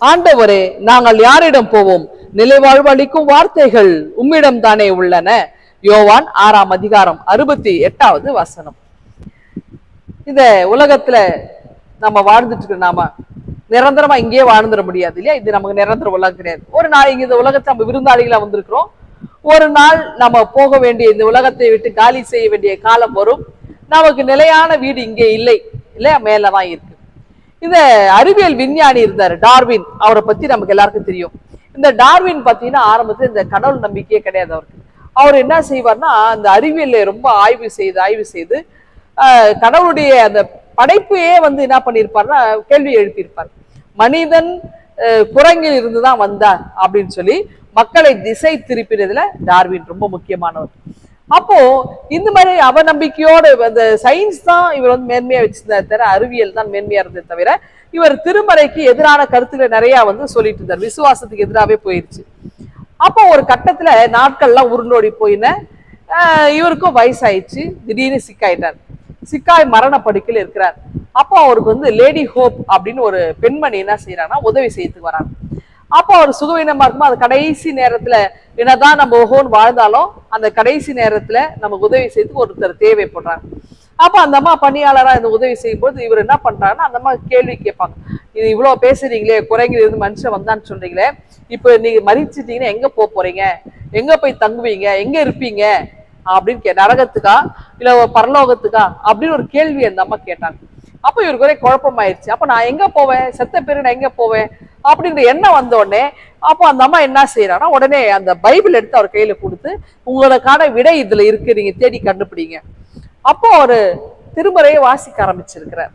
ஆண்டவரே நாங்கள் யாரிடம் போவோம்? நிலைவாழ்வு அளிக்கும் வார்த்தைகள் உம்மிடம் தானே உள்ளன. யோவான் ஆறாம் அதிகாரம் அறுபத்தி எட்டாவது வசனம். இந்த உலகத்துல நம்ம வாழ்ந்துட்டு இருக்க நாம நிரந்தரமா இங்கேயே வாழ்ந்துட முடியாது இல்லையா? இது நமக்கு நிரந்தர உலகம் கிடையாது. ஒரு நாள் இங்க இந்த உலகத்தை நம்ம விருந்தாளிகளா வந்திருக்கிறோம். ஒரு நாள் நம்ம போக வேண்டிய இந்த உலகத்தை விட்டு காலி செய்ய வேண்டிய காலம் வரும். நமக்கு நிலையான வீடு இங்கே இல்லை இல்லையா? மேலதான் இருக்கு. இந்த அறிவியல் விஞ்ஞானி இருந்தார் டார்வின். அவரை பத்தி நமக்கு எல்லாருக்கும் தெரியும். இந்த டார்வின் பார்த்தீங்கன்னா ஆரம்பத்தில் இந்த கடவுள் நம்பிக்கையே கிடையாது அவருக்கு. அவர் என்ன செய்வார்னா அந்த அறிவியலை ரொம்ப ஆய்வு செய்து ஆய்வு செய்து ஆஹ், கடவுளுடைய அந்த படைப்பையே வந்து என்ன பண்ணியிருப்பார்னா கேள்வி எழுப்பியிருப்பார். மனிதன் குரங்கில் இருந்து தான் வந்தார் அப்படின்னு சொல்லி மக்களை திசை திருப்பினதுல டார்வின் ரொம்ப முக்கியமானவர். அப்போ இந்த மாதிரி அவநம்பிக்கையோட அந்த சயின்ஸ் தான் இவர் வந்து மேன்மையா வச்சிருந்தார் தவிர அறிவியல் தான் மேன்மையா இருந்தது தவிர இவர் திருமறைக்கு எதிரான கருத்துக்களை நிறைய வந்து சொல்லிட்டு இருந்தார். விசுவாசத்துக்கு எதிராகவே போயிருச்சு. அப்போ ஒரு கட்டத்துல நாட்கள்லாம் உருண்டோடி போயின. இவருக்கும் வயசாயிடுச்சு. திடீர்னு சிக்காயிட்டார். சிக்காய் மரண படுக்கையில் இருக்கிறார். அப்போ அவருக்கு வந்து லேடி ஹோப் அப்படின்னு ஒரு பெண்மணி என்ன செய்யறாங்கன்னா உதவி செய்யறதுக்கு வராங்க. அப்போ அவர் சுகவீனமா இருக்கும்போது அது கடைசி நேரத்துல என்னதான் நம்ம ஓஹோன்னு வாழ்ந்தாலும் அந்த கடைசி நேரத்துல நமக்கு உதவி செய்து ஒருத்தர் தேவைப்படுறாங்க. அப்ப அந்த அம்மா பணியாளரா இந்த உதவி செய்யும்போது இவர் என்ன பண்றாருன்னா அந்த அம்மா கேள்வி கேட்பாங்க. இது இவ்வளவு பேசுறீங்களே குறைங்கிறது இருந்து மனுஷன் வந்தான்னு சொல்றீங்களே இப்போ நீங்க மறிச்சிட்டீங்கன்னா எங்க போக போறீங்க? எங்க போய் தங்குவீங்க? எங்க இருப்பீங்க? அப்படின்னு கே நரகத்துக்கா இல்ல பரலோகத்துக்கா அப்படின்னு ஒரு கேள்வி அந்த அம்மா கேட்டாங்க. அப்போ இவருக்கு ஒரே குழப்பமாயிருச்சு. அப்ப நான் எங்க போவேன்? செத்த பேரு நான் எங்க போவேன்? அப்படின்ற எண்ணம் வந்த உடனே அப்போ அந்த அம்மா என்ன செய்யறாங்கன்னா உடனே அந்த பைபிள் எடுத்து அவர் கையில கொடுத்து உங்களுக்கான விடை இதுல இருக்கு நீங்க தேடி கண்டுபிடிங்க. அப்போ அவரு திருமறையை வாசிக்க ஆரம்பிச்சிருக்கிறார்.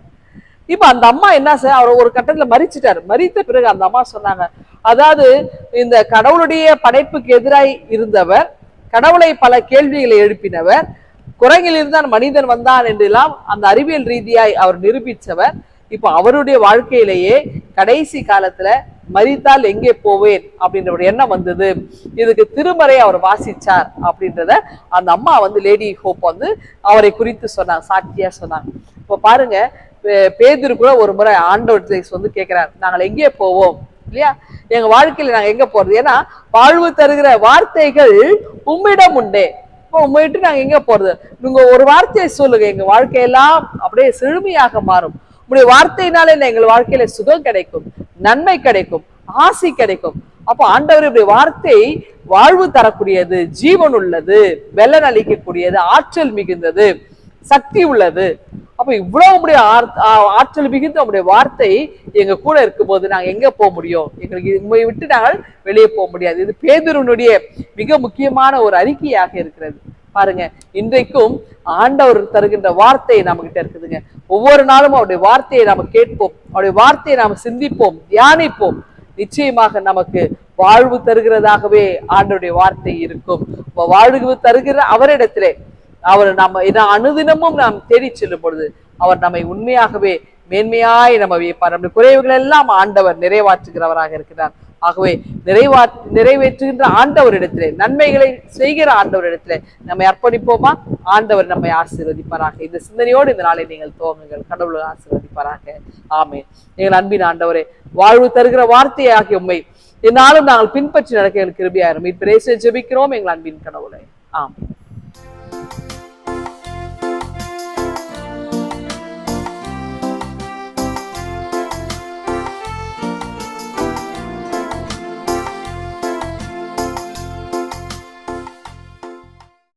இப்போ அந்த அம்மா என்ன செய்ய அவர் ஒரு கட்டத்துல மறிச்சிட்டார். மறித்த பிறகு அந்த அம்மா சொன்னாங்க அதாவது இந்த கடவுளுடைய படைப்புக்கு எதிராய் இருந்தவர் கடவுளை பல கேள்விகளை எழுப்பினவர் குரங்கில் இருந்தான் மனிதன் வந்தான் என்றெல்லாம் அந்த அறிவியல் ரீதியாய் அவர் நிரூபித்தவர் இப்போ அவருடைய வாழ்க்கையிலேயே கடைசி காலத்துல மறித்தால் எங்கே போவேன் அப்படின்ற ஒரு எண்ணம் வந்தது. இதுக்கு திருமறை அவர் வாசிச்சார் அப்படின்றத அந்த அம்மா வந்து லேடி ஹோப் வந்து அவரை குறித்து சொன்னாங்க சாட்சியா சொன்னாங்க. இப்போ பாருங்க பேதிரு கூட ஒரு முறை ஆண்டவர் வந்து கேட்கிறார் நாங்கள் எங்கே போவோம்? இல்லையா? எங்க வாழ்க்கையில நாங்க எங்க போறது? ஏன்னா வாழ்வு தருகிற வார்த்தைகள் உம்மிடம் உண்டே. இப்போ உண்மையிட்டு நாங்க எங்க போறது? நீங்க ஒரு வார்த்தையை சொல்லுங்க எங்க வாழ்க்கையெல்லாம் அப்படியே செழுமையாக மாறும். உங்களுடைய வார்த்தையினாலே எங்கள் வாழ்க்கையில சுகம் கிடைக்கும் நன்மை கிடைக்கும் ஆசி கிடைக்கும். அப்போ ஆண்டவருடைய வார்த்தை வாழ்வு தரக்கூடியது ஜீவன் உள்ளது வெள்ளன் அளிக்கக்கூடியது ஆற்றல் மிகுந்தது சக்தி உள்ளது. அப்ப இவ்வளவு உடைய ஆற்றல் மிகுந்த உங்களுடைய வார்த்தை எங்க கூட இருக்கும்போது நாங்க எங்க போக முடியும்? எங்களுக்கு உண்மை விட்டு நாங்கள் வெளியே போக முடியாது. இது பேதுருனுடைய மிக முக்கியமான ஒரு அறிக்கையாக இருக்கிறது. பாருங்க இன்றைக்கும் ஆண்டவர் தருகின்ற வார்த்தை நம்ம கிட்ட இருக்குதுங்க. ஒவ்வொரு நாளும் அவருடைய வார்த்தையை நாம கேட்போம். அவருடைய வார்த்தையை நாம சிந்திப்போம் தியானிப்போம். நிச்சயமாக நமக்கு வாழ்வு தருகிறதாகவே ஆண்டருடைய வார்த்தை இருக்கும். வாழ்வு தருகிற அவரிடத்திலே அவர் நம்ம அனுதினமும் நாம் தேடி செல்லும் பொழுது அவர் நம்மை உண்மையாகவே மேன்மையாய் நம்ம வியப்பார். நம்முடைய குறைவுகள் எல்லாம் ஆண்டவர் நிறைவாற்றுகிறவராக இருக்கிறார். ஆகவே நிறைவா நிறைவேற்றுகின்ற ஆண்டவரிடத்திலே நன்மைகளை செய்கிற ஆண்டவரிடத்திலே நம்மை அர்ப்பணிப்போமா? ஆண்டவர் நம்மை ஆசீர்வதிப்பாராக. இந்த சிந்தனையோடு இந்த நாளை நீங்கள் துவங்குங்கள். கடவுள் ஆசீர்வதிப்பாராக. ஆமே எங்கள் அன்பின் ஆண்டவரே வாழ்வு தருகிற வார்த்தையாகிய உண்மை என்னாலும் நாங்கள் பின்பற்றி நடக்க எங்களுக்கு கிருபியாயிரும். இப்ப ஜெபிக்கிறோம் எங்கள் அன்பின் கடவுளை. ஆமென்.